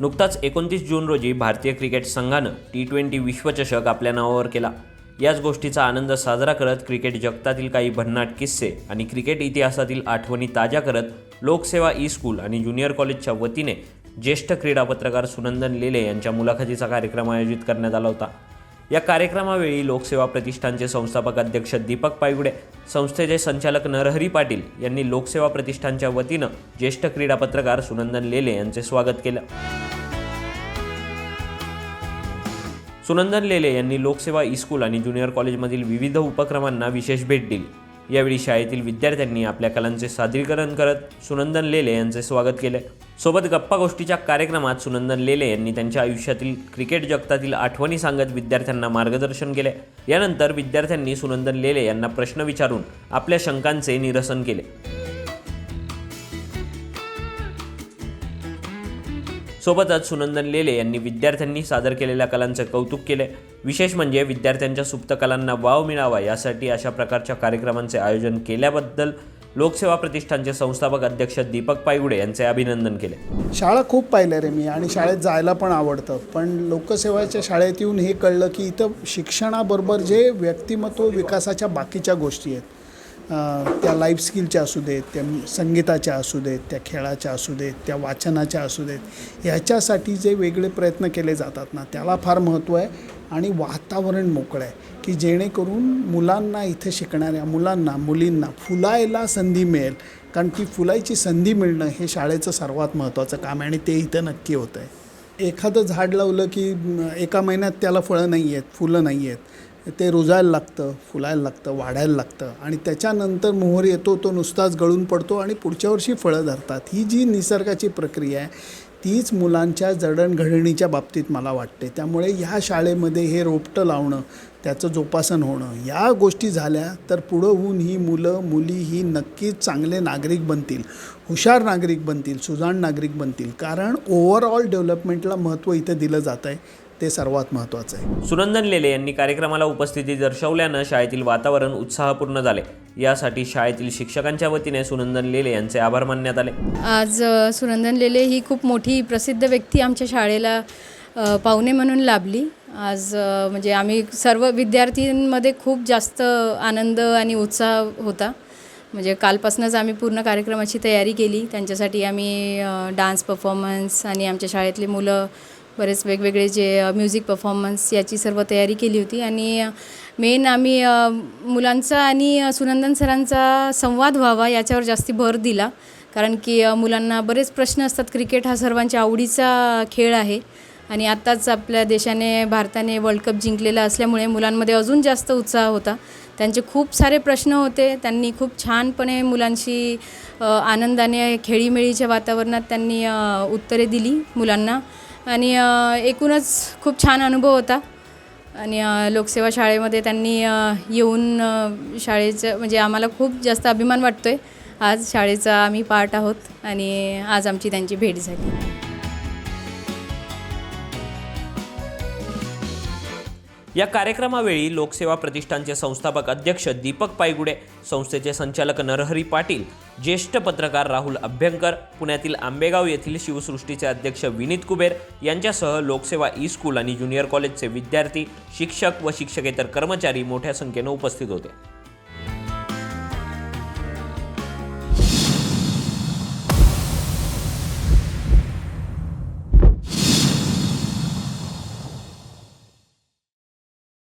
नुकताच एकोणतीस जून रोजी भारतीय क्रिकेट संघानं टी ट्वेंटी विश्वचषक आपल्या नावावर केला. याच गोष्टीचा आनंद साजरा करत क्रिकेट जगतातील काही भन्नाट किस्से आणि क्रिकेट इतिहासातील आठवणी ताज्या करत लोकसेवा ई स्कूल आणि ज्युनियर कॉलेजच्या वतीने ज्येष्ठ क्रीडा पत्रकार सुनंदन लेले यांच्या मुलाखतीचा कार्यक्रम आयोजित करण्यात आला होता. या कार्यक्रमावेळी लोकसेवा प्रतिष्ठानचे संस्थापक अध्यक्ष दीपक पायगुडे संस्थेचे संचालक नरहरी पाटील यांनी लोकसेवा प्रतिष्ठानच्या वतीनं ज्येष्ठ क्रीडा पत्रकार सुनंदन लेले यांचे स्वागत केलं. सुनंदन लेले यांनी लोकसेवा स्कूल आणि ज्युनियर कॉलेजमधील विविध उपक्रमांना विशेष भेट दिली. यावेळी शाळेतील विद्यार्थ्यांनी आपल्या कलांचे सादरीकरण करत सुनंदन लेले यांचे स्वागत केले. सोबत गप्पा गोष्टीच्या कार्यक्रमात सुनंदन लेले यांनी त्यांच्या आयुष्यातील क्रिकेट जगतातील आठवणी सांगत विद्यार्थ्यांना मार्गदर्शन केले. यानंतर विद्यार्थ्यांनी सुनंदन लेले यांना प्रश्न विचारून आपल्या शंकांचे निरसन केले. सोबतच सुनंदन लेले यांनी विद्यार्थ्यांनी सादर केलेल्या कलांचं कौतुक केले विशेष म्हणजे विद्यार्थ्यांच्या सुप्त कलांना वाव मिळावा यासाठी अशा प्रकारच्या कार्यक्रमांचे आयोजन केल्याबद्दल लोकसेवा प्रतिष्ठानचे संस्थापक अध्यक्ष दीपक पायगुडे यांचे अभिनंदन केले. शाळा खूप पाहिल्या रे मी आणि शाळेत जायला पण आवडतं. पण लोकसेवाच्या शाळेत येऊन हे कळलं की इथं शिक्षणाबरोबर जे व्यक्तिमत्व विकासाच्या बाकीच्या गोष्टी आहेत त्या लाईफ स्किलच्या असू देत त्या संगीताच्या असू देत त्या खेळाच्या असू देत त्या वाचनाच्या असू देत ह्याच्यासाठी जे वेगळे प्रयत्न केले जातात ना त्याला फार महत्त्व आहे आणि वातावरण मोकळं आहे की जेणेकरून मुलांना इथे शिकणाऱ्या मुलांना मुलींना फुलायला संधी मिळेल. कारण ती फुलायची संधी मिळणं हे शाळेचं सर्वात महत्त्वाचं काम आहे आणि ते इथं नक्की होतं आहे एखादं झाड लावलं की एका महिन्यात त्याला फळं नाही आहेत फुलं नाही आहेत ते रुजायला लागतं फुलायला लागतं वाढायला लागतं आणि त्याच्यानंतर मोहर येतो तो नुसताच गळून पडतो आणि पुढच्या वर्षी फळं धरतात. ही जी निसर्गाची प्रक्रिया आहे तीच मुलांच्या जडणघडणीच्या बाबतीत मला वाटते. त्यामुळे ह्या शाळेमध्ये हे रोपटं लावणं त्याचं जोपासन होणं या गोष्टी झाल्या तर पुढं होऊन ही मुलं मुली ही नक्कीच चांगले नागरिक बनतील हुशार नागरिक बनतील सुजाण नागरिक बनतील. कारण ओव्हरऑल डेव्हलपमेंटला महत्त्व इथं दिलं जातं आहे ते सर्वात महत्त्वाचं आहे. सुनंदन लेले यांनी कार्यक्रमाला उपस्थिती दर्शवल्यानं शाळेतील वातावरण उत्साहपूर्ण झाले. यासाठी शाळेतील शिक्षकांच्या वतीने सुनंदन लेले यांचे आभार मानण्यात आले. आज अ, सुनंदन लेले ही खूप मोठी प्रसिद्ध व्यक्ती आमच्या शाळेला अ, पाहुणे म्हणून लाभली. आज अ, म्हणजे आम्ही सर्व विद्यार्थ्यांमध्ये खूप जास्त आनंद आणि उत्साह होता. म्हणजे कालपासूनच आम्ही पूर्ण कार्यक्रमाची तयारी केली. त्यांच्यासाठी आम्ही अ, डान्स परफॉर्मन्स आणि आमच्या शाळेतली मुलं बरेच वेगवेगळे जे म्युझिक परफॉर्मन्स याची सर्व तयारी केली होती. आणि मेन आम्ही मुलांचा आणि सुनंदन सरांचा संवाद व्हावा याच्यावर जास्ती भर दिला. कारण की मुलांना बरेच प्रश्न असतात. क्रिकेट हा सर्वांच्या आवडीचा खेळ आहे. आणि आत्ताच आपल्या देशाने भारताने वर्ल्ड कप जिंकलेला असल्यामुळे मुलांमध्ये अजून जास्त उत्साह होता. त्यांचे खूप सारे प्रश्न होते. त्यांनी खूप छानपणे मुलांशी आनंदाने खेळीमेळीच्या वातावरणात त्यांनी उत्तरे दिली मुलांना. आणि एकूणच खूप छान अनुभव होता. आणि लोकसेवा शाळेमध्ये त्यांनी येऊन शाळेचं म्हणजे आम्हाला खूप जास्त अभिमान वाटतो आहे आज शाळेचा आम्ही पार्ट आहोत आणि आज आमची त्यांची भेट झाली. या कार्यक्रमावेळी लोकसेवा प्रतिष्ठानचे संस्थापक अध्यक्ष दीपक पायगुडे संस्थेचे संचालक नरहरी पाटील ज्येष्ठ पत्रकार राहुल अभ्यंकर पुण्यातील आंबेगाव येथील शिवसृष्टीचे अध्यक्ष विनीत कुबेर यांच्यासह लोकसेवा ई स्कूल आणि ज्युनियर कॉलेजचे विद्यार्थी शिक्षक व शिक्षकेतर कर्मचारी मोठ्या संख्येनं उपस्थित होते.